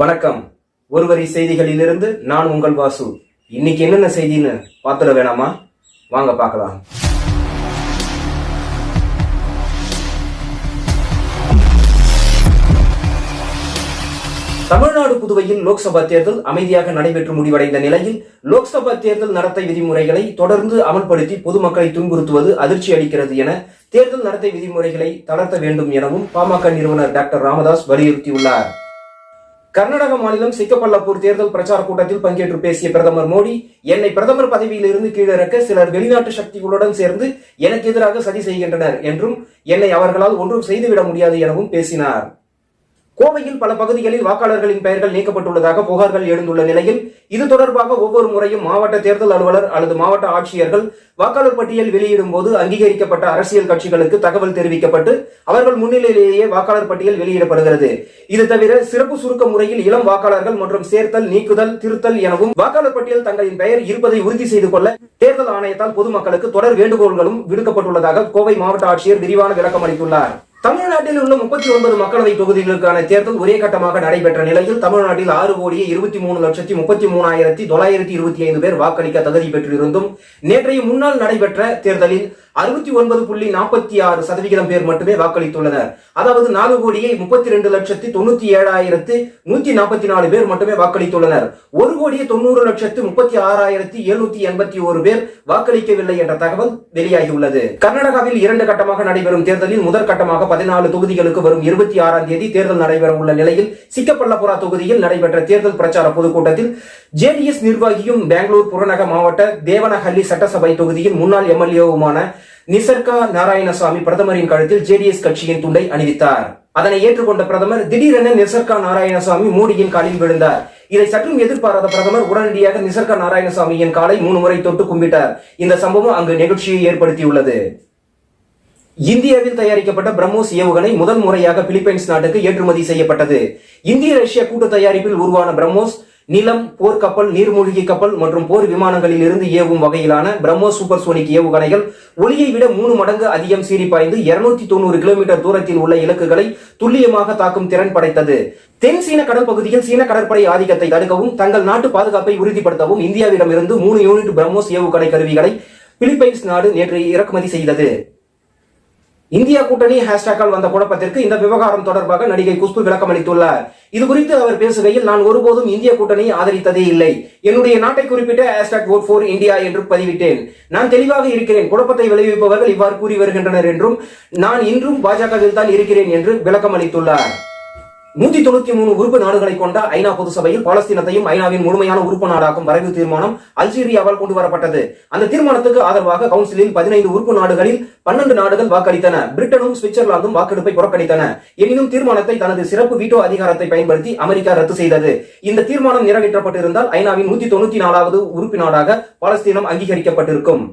வணக்கம். ஒருவரி செய்திகளிலிருந்து நான் உங்கள் வாசு. இன்னைக்கு என்னென்ன செய்தின்னு பார்த்துட வேணாமா? வாங்க பார்க்கலாம். தமிழ்நாடு புதுவையில் லோக்சபா தேர்தல் அமைதியாக நடைபெற்று முடிவடைந்த நிலையில் லோக்சபா தேர்தல் நடத்தை விதிமுறைகளை தொடர்ந்து அமல்படுத்தி பொதுமக்களை துன்புறுத்துவது அதிர்ச்சி அளிக்கிறது என தேர்தல் நடத்தை விதிமுறைகளை தளர்த்த வேண்டும் எனவும் பாமக நிறுவனர் டாக்டர் ராமதாஸ் வலியுறுத்தியுள்ளார். கர்நாடக மாநிலம் சிக்கப்பல்லாப்பூர் தேர்தல் பிரச்சார கூட்டத்தில் பங்கேற்று பேசிய பிரதமர் மோடி என்னை பிரதமர் பதவியிலிருந்து கீழிறக்க சிலர் வெளிநாட்டு சக்திகளுடன் சேர்ந்து எனக்கு எதிராக சதி செய்கின்றனர் என்றும் என்னை அவர்களால் ஒன்றும் செய்துவிட முடியாது எனவும் பேசினார். கோவையில் பல பகுதிகளில் வாக்காளர்களின் பெயர்கள் நீக்கப்பட்டுள்ளதாக புகார்கள் எழுந்துள்ள நிலையில் இது தொடர்பாக ஒவ்வொரு முறையும் மாவட்ட தேர்தல் அலுவலர் அல்லது மாவட்ட ஆட்சியர்கள் வாக்காளர் பட்டியல் வெளியிடும் போது அங்கீகரிக்கப்பட்ட அரசியல் கட்சிகளுக்கு தகவல் தெரிவிக்கப்பட்டு அவர்கள் முன்னிலையிலேயே வாக்காளர் பட்டியல் வெளியிடப்படுகிறது. இது தவிர சிறப்பு சுருக்க முறையில் இளம் வாக்காளர்கள் மற்றும் சேர்த்தல் நீக்குதல் திருத்தல் எனவும் வாக்காளர் பட்டியல் தங்களின் பெயர் இருப்பதை உறுதி செய்து கொள்ள தேர்தல் ஆணையத்தால் பொதுமக்களுக்கு தொடர் வேண்டுகோள்களும் விடுக்கப்பட்டுள்ளதாக கோவை மாவட்ட ஆட்சியர் விரிவான விளக்கம் அளித்துள்ளார் தமிழ்நாட்டில் உள்ள முப்பத்தி ஒன்பது மக்களவை தொகுதிகளுக்கான தேர்தல் ஒரே கட்டமாக நடைபெற்ற நிலையில் தமிழ்நாட்டில் ஆறு கோடியே இருபத்தி மூணு லட்சத்தி முப்பத்தி மூணாயிரத்தி தொள்ளாயிரத்தி இருபத்தி ஐந்து பேர் வாக்களிக்க தகுதி பெற்றிருந்தும் நேற்றைய முன்னால் நடைபெற்ற தேர்தலில் அறுபத்தி ஒன்பது புள்ளி நாற்பத்தி ஆறு சதவிகிதம் பேர் மட்டுமே வாக்களித்துள்ளனர். அதாவது நாலு கோடியே முப்பத்தி ரெண்டு லட்சத்தி தொண்ணூத்தி ஏழாயிரத்து நூத்தி நாற்பத்தி நாலு பேர் மட்டுமே வாக்களித்துள்ளனர். ஒரு கோடியே தொண்ணூறு லட்சத்து முப்பத்தி ஆறாயிரத்தி எழுநூத்தி எண்பத்தி ஒரு பேர் வாக்களிக்கவில்லை என்ற தகவல் வெளியாகியுள்ளது. கர்நாடகாவில் இரண்டு கட்டமாக நடைபெறும் தேர்தலில் முதற்கட்டமாக பதினாலு தொகுதிகளுக்கு வரும் இருபத்தி ஆறாம் தேதி தேர்தல் நடைபெற உள்ள நிலையில் சிக்கப்பள்ளபுரா தொகுதியில் நடைபெற்ற தேர்தல் பிரச்சார பொதுக்கூட்டத்தில் ஜேடிஎஸ் நிர்வாகியும் பெங்களூர் புறநகர் மாவட்ட தேவனஹள்ளி சட்டசபை தொகுதியின் முன்னாள் எம்எல்ஏவுமான நிசர்கா நாராயணசாமி பிரதமரின் கழுத்தில் ஜேடிஎஸ் கட்சியின் துண்டை அணிவித்தார். அதனை ஏற்றுக்கொண்ட பிரதமர் திடீரென நிசர்கா நாராயணசாமி மோடியின் காலில் விழுந்தார். இதை சற்றும் எதிர்பாராத பிரதமர் உடனடியாக நிசர்கா நாராயணசாமியின் காலை மூணு முறை தொட்டு கும்பிட்டார். இந்த சம்பவம் அங்கு நிகழ்ச்சியை ஏற்படுத்தியுள்ளது. இந்தியாவில் தயாரிக்கப்பட்ட பிரம்மோஸ் ஏவுகணை முதல் முறையாக பிலிப்பைன்ஸ் நாட்டுக்கு ஏற்றுமதி செய்யப்பட்டது. இந்திய ரஷ்ய கூட்டு தயாரிப்பில் உருவான பிரம்மோஸ் நிலம் போர்க்கப்பல் நீர்மூழ்கி கப்பல் மற்றும் போர் விமானங்களில் இருந்து ஏவும் வகையிலான பிரம்மோஸ் சூப்பர் சோனிக் ஏவுகணைகள் ஒளியை விட மூணு மடங்கு அதிகம் சீறி பாய்ந்து இருநூத்தி தொண்ணூறு கிலோமீட்டர் தூரத்தில் உள்ள இலக்குகளை துல்லியமாக தாக்கும் திறன் படைத்தது. தென் சீன கடல் பகுதியில் சீன கடற்படை ஆதிக்கத்தை தடுக்கவும் தங்கள் நாட்டு பாதுகாப்பை உறுதிப்படுத்தவும் இந்தியாவிடமிருந்து மூணு யூனிட் பிரம்மோஸ் ஏவுகணை கருவிகளை பிலிப்பைன்ஸ் நாடு நேற்று இறக்குமதி செய்தது. இந்திய கூட்டணி ஹேஷ்டாக்கால் வந்த குழப்பத்திற்கு இந்த விவகாரம் தொடர்பாக நடிகை குஷ்பு விளக்கம் அளித்துள்ளார். இது குறித்து அவர் பேசுகையில் நான் ஒருபோதும் இந்திய கூட்டணியை ஆதரித்ததே இல்லை. என்னுடைய நாட்டை குறிப்பிட்ட ஹேஷ்டாக் vote ஃபோர் இந்தியா என்று பதிவிட்டேன். நான் தெளிவாக இருக்கிறேன். குழப்பத்தை விளைவிப்பவர்கள் இவ்வாறு கூறி வருகின்றனர் என்றும் நான் இன்றும் பாஜகவில் தான் இருக்கிறேன் என்று விளக்கம் அளித்துள்ளார். நூத்தி தொண்ணூத்தி மூணு உறுப்பு நாடுகளை கொண்ட ஐநா பொது சபையில் பாலஸ்தீனத்தையும் ஐநாவின் முழுமையான உறுப்பு நாடாக்கும் வரைவு தீர்மானம் அல்ஜீரியாவால் கொண்டு வரப்பட்டது. அந்த தீர்மானத்துக்கு ஆதரவாக கவுன்சிலில் பதினைந்து உறுப்பு நாடுகளில் பன்னெண்டு நாடுகள் வாக்களித்தன. பிரிட்டனும் சுவிட்சர்லாந்தும் வாக்கெடுப்பை புறக்கணித்தன. எனினும் தீர்மானத்தை தனது சிறப்பு வீட்டோ அதிகாரத்தை பயன்படுத்தி அமெரிக்கா ரத்து செய்தது. இந்த தீர்மானம் நிறைவேற்றப்பட்டிருந்தால் ஐநாவின் நூத்தி தொண்ணூத்தி நாலாவது உறுப்பு நாடாக பாலஸ்தீனம் அங்கீகரிக்கப்பட்டிருக்கும்.